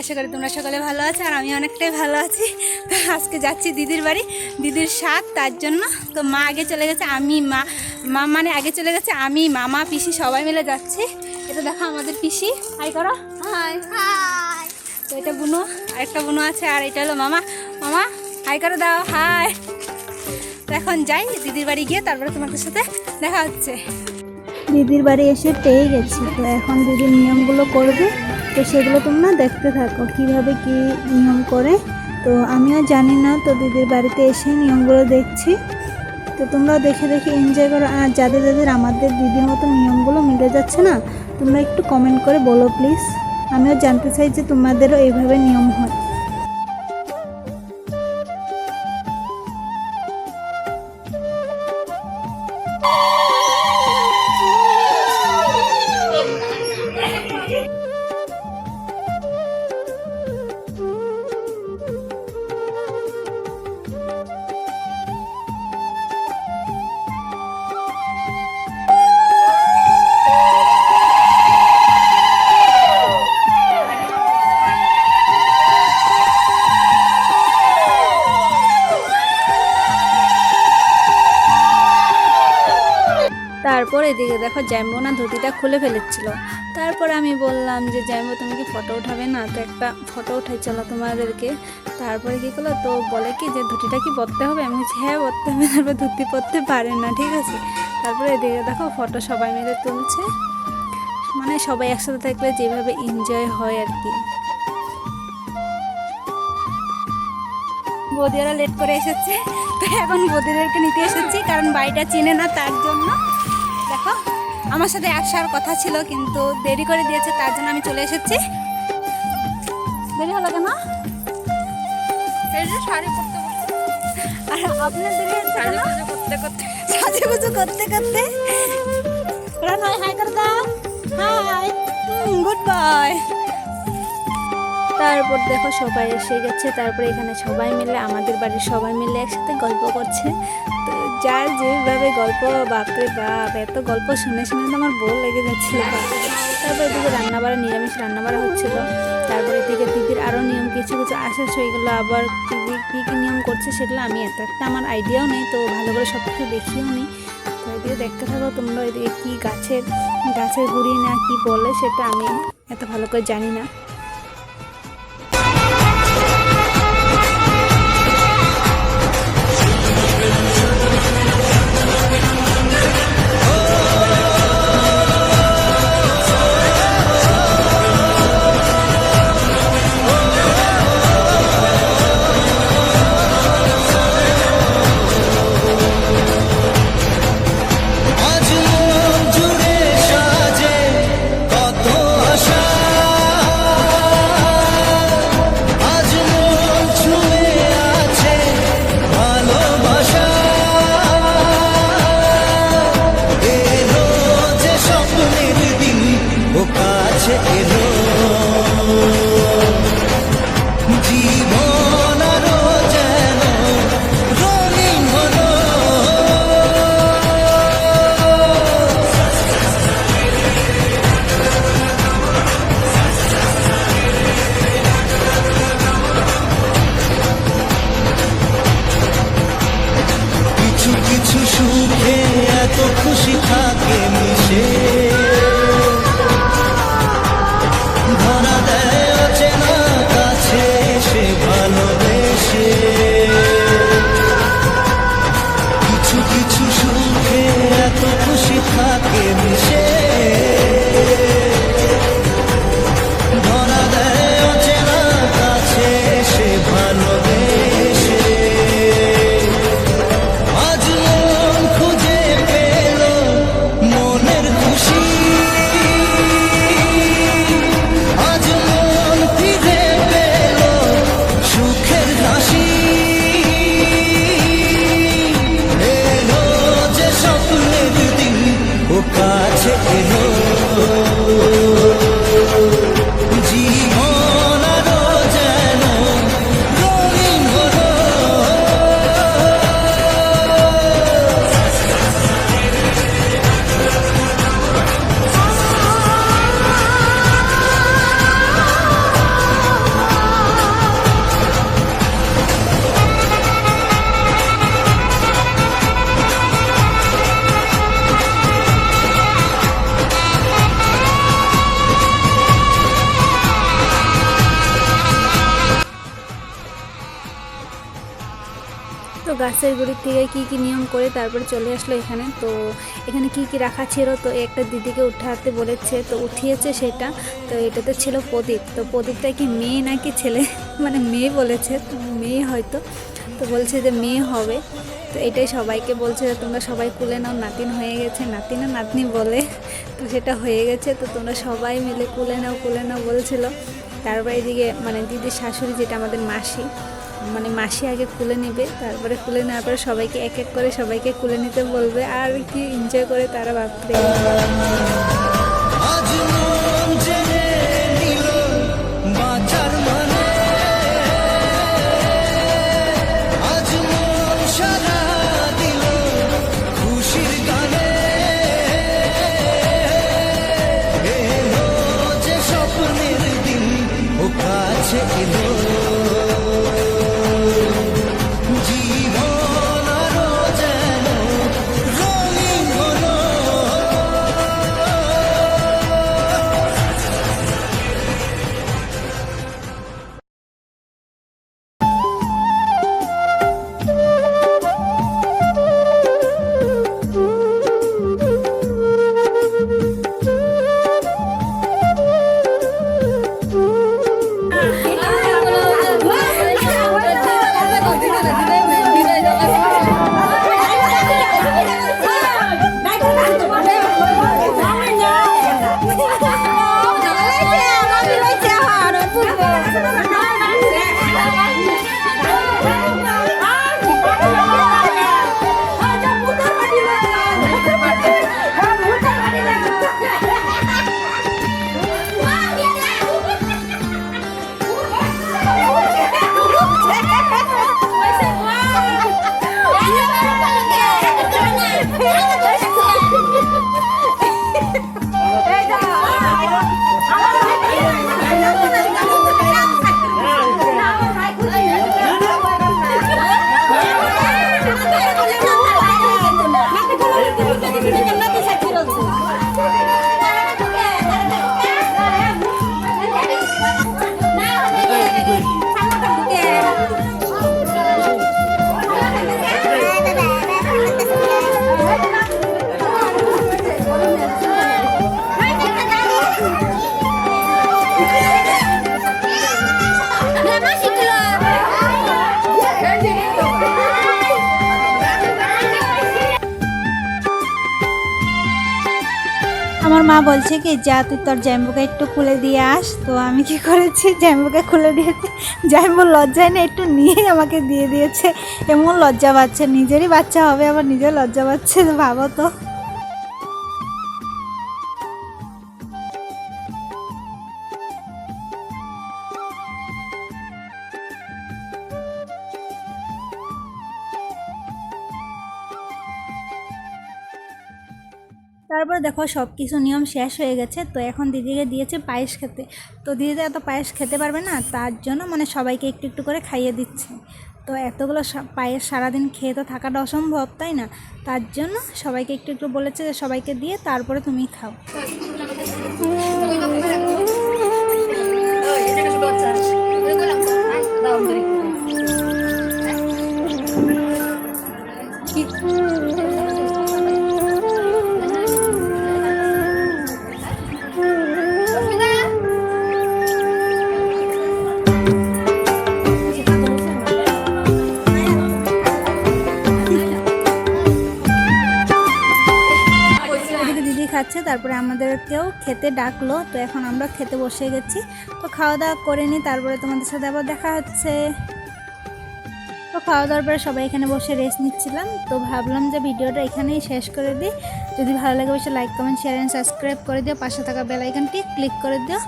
আশা করি তোমরা সকলে ভালো আছো আর আমি অনেকটাই ভালো আছি। তো আজকে যাচ্ছি দিদির বাড়ি। দিদির সাথ তার জন্য তো মা আগে চলে গেছে আমি মা মা মানে আগে চলে গেছে আমি মামা পিসি সবাই মিলে যাচ্ছি। এটা দেখো আমাদের পিসি। হাই করো। Hi hi. তো এটা বুনো আরেকটা বুনো আছে আর এটা হলো মামা। মামা হাই করে দাও হাই। এখন যাই দিদির বাড়ি গিয়ে তারপরে তোমাদের সাথে দেখা হচ্ছে। দিদির বাড়ি এসে পেয়ে গেছি তো এখন দিদির নিয়মগুলো করবে। তো সেগুলো তোমরা দেখতে থাকো, কীভাবে কি নিয়ম করে। তো আমিও জানি না, তো দিদির বাড়িতে এসে নিয়মগুলো দেখছি। তো তোমরাও দেখে দেখে এনজয় করো। আর যাদের যাদের আমাদের দিদির মতো নিয়মগুলো মিলে যাচ্ছে না, তোমরা একটু কমেন্ট করে বলো প্লিজ আমিও জানতে চাই যে তোমাদেরও এইভাবে নিয়ম হয়। এদিকে দেখো জ্যাম্বো না ধুতিটা খুলে ফেলেছিল। তারপর আমি বললাম যে, জ্যাম্বো, তুমি কি ফটো উঠাবে না? তো একটা ফটো উঠাই চলো তোমাদেরকে। তারপরে কি করল? তো বলে কি যে, ধুতিটা কি পরতে হবে? আমি বলছি হ্যাঁ পরতে হবে, তারপর ধুতি পরতে পারে না, ঠিক আছে? তারপরে এদিকে দেখো ফটো সবাই মিলে তুলছে। মানে সবাই একসাথে থাকলে যেভাবে এনজয় হয় আর কি। বৌদিরা লেট করে এসেছে। তো এখন বৌদিদেরকে নিতে এসেছি, কারণ বাড়িটা চিনে না তার জন্য। দেখো আমার সাথে আসার কথা ছিল কিন্তু দেরি করে দিয়েছে তার জন্য আমি চলে এসেছি। দেরি হলো কেন? শাড়ি পরতে আর আপনার দেরি হচ্ছে কেন? সাজুগুজু করতে করতে। সাজুগুজু করতে করতে। হাই করে দাও হাই গুড বাই তারপর দেখো সবাই এসে গেছে, তারপরে এখানে সবাই মিলে, আমাদের বাড়ির সবাই মিলে একসাথে গল্প করছে। তো যার যেভাবে গল্প, বাপরে বাপ, এত গল্প শুনে শুনে তো আমার বউ লেগে যাচ্ছিল। তারপর এদিকে রান্নাবাড়া, নিরামিষ রান্নাবাড়া হচ্ছিল। তারপরে এদিকে দিদির আরও নিয়ম, কিছু কিছু আসে সেগুলো আবার দিদি কী কী নিয়ম করছে সেগুলো আমি এত একটা আমার আইডিয়াও নেই, তো ভালো করে সব কিছু দেখিও নেই। তো এদিকে দেখতে থাকো তোমরা এদিকে কী গাছের গাছের গুড়ি না কি বলে সেটা আমি এত ভালো করে জানি না। গাছের গুড়ির থেকে কি কি নিয়ম করে তারপরে চলে আসলো এখানে। তো এখানে কি কি রাখা ছিল? তো একটা দিদিকে উঠাতে বলেছে, তো উঠিয়েছে সেটা। তো এটাতে ছিল প্রদীপ। তো প্রদীপটা কি মেয়ে নাকি ছেলে? মানে মেয়ে বলেছে মেয়ে হয়তো। তো বলছে যে মেয়ে হবে। তো এটাই সবাইকে বলছে যে তোমরা সবাই কুলে নাও, নাতিন হয়ে গেছে। নাতিন নাতনি বলে, তো সেটা হয়ে গেছে। তো তোমরা সবাই মিলে কুলে নাও কুলে নাও বলছিল। তারপরে এদিকে মানে দিদির শাশুড়ি যেটা আমাদের মাসি মানে মাসি আগে খুলে নেবে, তারপরে খুলে নেওয়ার পরে সবাইকে এক এক করে সবাইকে খুলে নিতে বলবে, আর কি এনজয় করে তারা বাপরে আমার মা বলছে কি, যা, তুই তোর জ্যাম্বুকে একটু খুলে দিয়ে আস। তো আমি কি করেছি জ্যাম্বুকে খুলে দিয়েছি। জ্যাম্বু লজ্জায় না, একটু নিয়ে আমাকে দিয়ে দিয়েছে। এমন লজ্জা পাচ্ছে, নিজেরই বাচ্চা হবে, আবার নিজের লজ্জা পাচ্ছে ভাবো তো। তারপর দেখো সব কিছু নিয়ম শেষ হয়ে গেছে, তো এখন দিদিকে দিয়েছে পায়েস খেতে। তো দিদিতে এত পায়েস খেতে পারবে না, তার জন্য মানে সবাইকে একটু একটু করে খাইয়ে দিচ্ছে। তো এতগুলো পায়েস সারাদিন খেয়ে তো থাকাটা অসম্ভব, তাই না? তার জন্য সবাইকে একটু একটু বলেছে যে সবাইকে দিয়ে তারপরে তুমি খাও। তারপরে আমাদের কেউ খেতে ডাকলো, তো এখন আমরা খেতে বসে গেছি। তো খাওয়া দাওয়া করে নিই, তারপরে তোমাদের সাথে আবার দেখা হচ্ছে। তো খাওয়া দাওয়ার পরে সবাই এখানে বসে রেস্ট নিচ্ছিলাম, তো ভাবলাম যে ভিডিওটা এখানেই শেষ করে দিই। যদি ভালো লাগে অবশ্যই like comment share and subscribe করে দিও। পাশে থাকা বেলাইকানটি ক্লিক করে দিও।